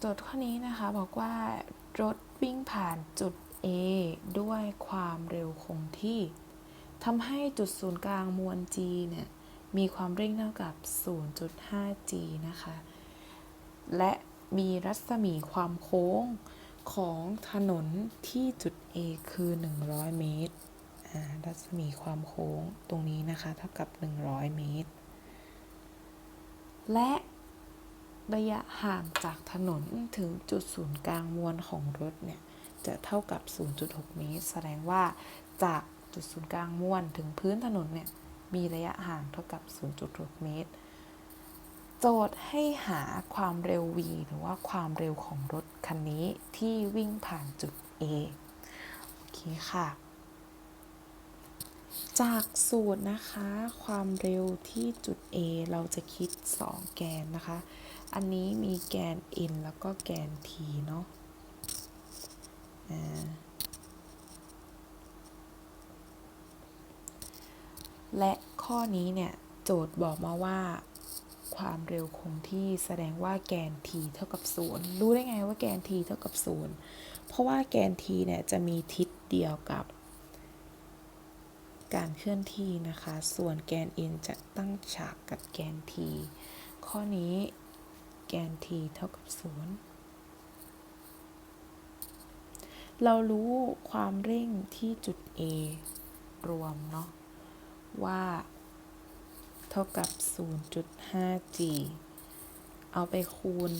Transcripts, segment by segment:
โจทย์ข้อนี้นะคะบอกว่ารถวิ่งผ่านจุด A ด้วยความเร็วคงที่ทำให้จุดศูนย์กลางมวล g เนี่ยมีความเร่งเท่ากับ 0.5g นะคะ และมีรัศมีความโค้งของถนนที่จุด A คือ 100 เมตร รัศมีความโค้งตรงนี้นะคะ เท่ากับ 100 เมตร และ ระยะห่างจากถนนถึงจุดศูนย์กลางมวลของรถเนี่ยจะเท่ากับ 0.6 เมตร แสดงว่าจากจุดศูนย์กลางมวลถึงพื้นถนนเนี่ยมีระยะห่างเท่ากับ 0.6 เมตร โจทย์ให้หาความเร็ว v หรือว่าความเร็วของรถคันนี้ที่วิ่งผ่านจุด A โอเคค่ะ จากสูตรนะคะ ความเร็วที่จุด A เราจะคิด 2 แกนนะคะ อันนี้มีแกน n แล้วก็แกน t เนาะและข้อนี้เนี่ย โจทย์บอกมาว่าความเร็วคงที่แสดงว่าแกน t เท่ากับ 0 รู้ได้ไงว่าแกน t เท่ากับ 0 เพราะว่าแกน t เนี่ย จะมีทิศเดียวกับ การเคลื่อนที่นะคะ ส่วนแกน n จะตั้งฉากกับแกน t ข้อนี้ แกน t เท่ากับ 0 เรารู้ความเร่งที่จุด A รวมเนาะว่า เท่ากับ 0.5g เอาไปคูณ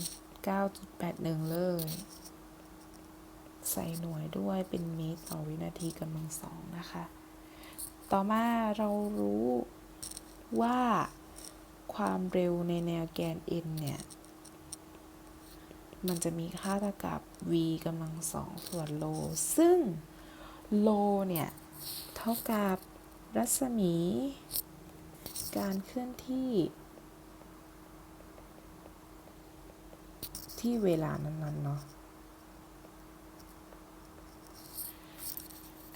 9.81 เลย ใส่หน่วยด้วยเป็นเมตรต่อวินาทีกำลังสองนะคะ ต่อมาเรารู้ว่าความเร็วในแนวแกน n เนี่ย มันจะมีค่าเท่ากับ v กำลังสองส่วนโล ซึ่งโลเนี่ย เท่ากับรัศมี การเคลื่อนที่ ที่เวลานั้นๆเนาะ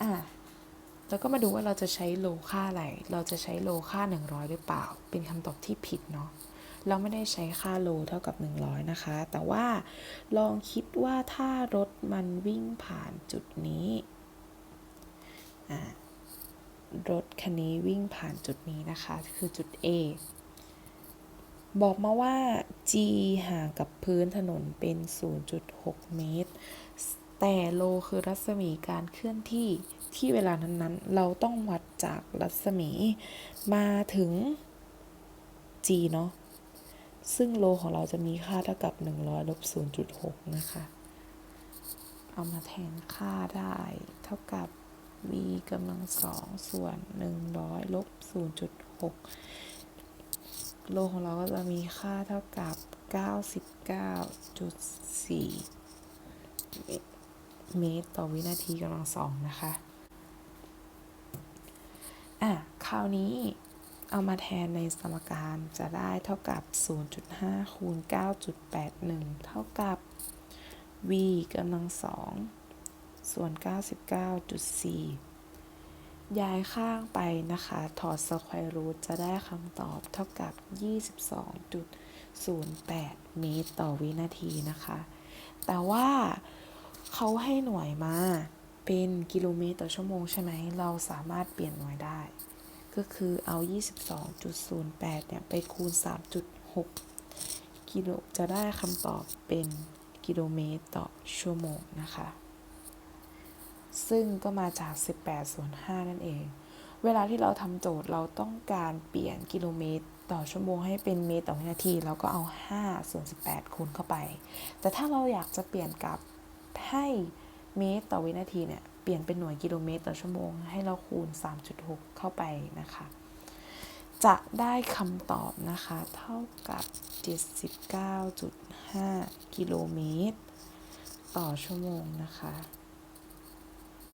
อะแล้วก็มาดูว่าเราจะใช้โลค่าอะไร เราจะใช้โลค่า 100 หรือเปล่า เป็นคำตอบที่ผิดเนาะ เราไม่ได้ใช้ค่าโลเท่ากับ 100 นะคะ แต่ว่าลองคิดว่าถ้ารถมันวิ่งผ่านจุดนี้ รถคันนี้วิ่งผ่านจุดนี้นะคะ คือจุด A บอกมาว่า G ห่างกับพื้นถนนเป็น 0.6 เมตร แต่โลคือรัศมีการเคลื่อนที่ที่เวลานั้นๆ เราต้องวัดจากรัศมีมาถึง G เนาะ ซึ่งโลของเราจะมีค่าเท่ากับ 100ลบ0.6 นะคะ เอามาแทนค่าได้ เท่ากับ v กำลังสองส่วน 100ลบ0.6 โลของเราก็จะมีค่าเท่ากับ 99.4 เมตรต่อวินาทีกำลังสองนะคะ อะ คราวนี้ เอามาแทนในสมการจะได้เท่ากับ 0.5 คูณ 9.81 เท่ากับ v กำลังสองส่วน 99.4 ย้ายข้างไปนะคะ ถอดสแควร์รูทจะได้คำตอบเท่ากับ 22.08 เมตรต่อวินาทีนะคะ แต่ว่าเขาให้หน่วยมาเป็นกิโลเมตรต่อชั่วโมงใช่ไหม เราสามารถเปลี่ยนหน่วยได้ ก็คือเอา 22.08 เนี่ย ไปคูณ 3.6 กิโล จะได้คำตอบเป็นกิโลเมตรต่อชั่วโมงนะคะ ซึ่งก็มาจาก 18 ส่วน 5 นั่นเอง เวลาที่เราทำโจทย์เราต้องการเปลี่ยนกิโลเมตรต่อชั่วโมงให้เป็นเมตรต่อวินาทีเราก็เอา 5 ส่วน 18 คูณเข้าไป แต่ถ้าเราอยากจะเปลี่ยนกลับให้เมตรต่อวินาทีเนี่ย ลี่ยนเป็นหน่วยกิโลเมตรต่อชั่วโมง ให้เราคูณ 3.6 เข้าไปนะคะ จะได้คำตอบนะคะ เท่ากับ 79.5 กิโลเมตร ต่อชั่วโมงนะคะ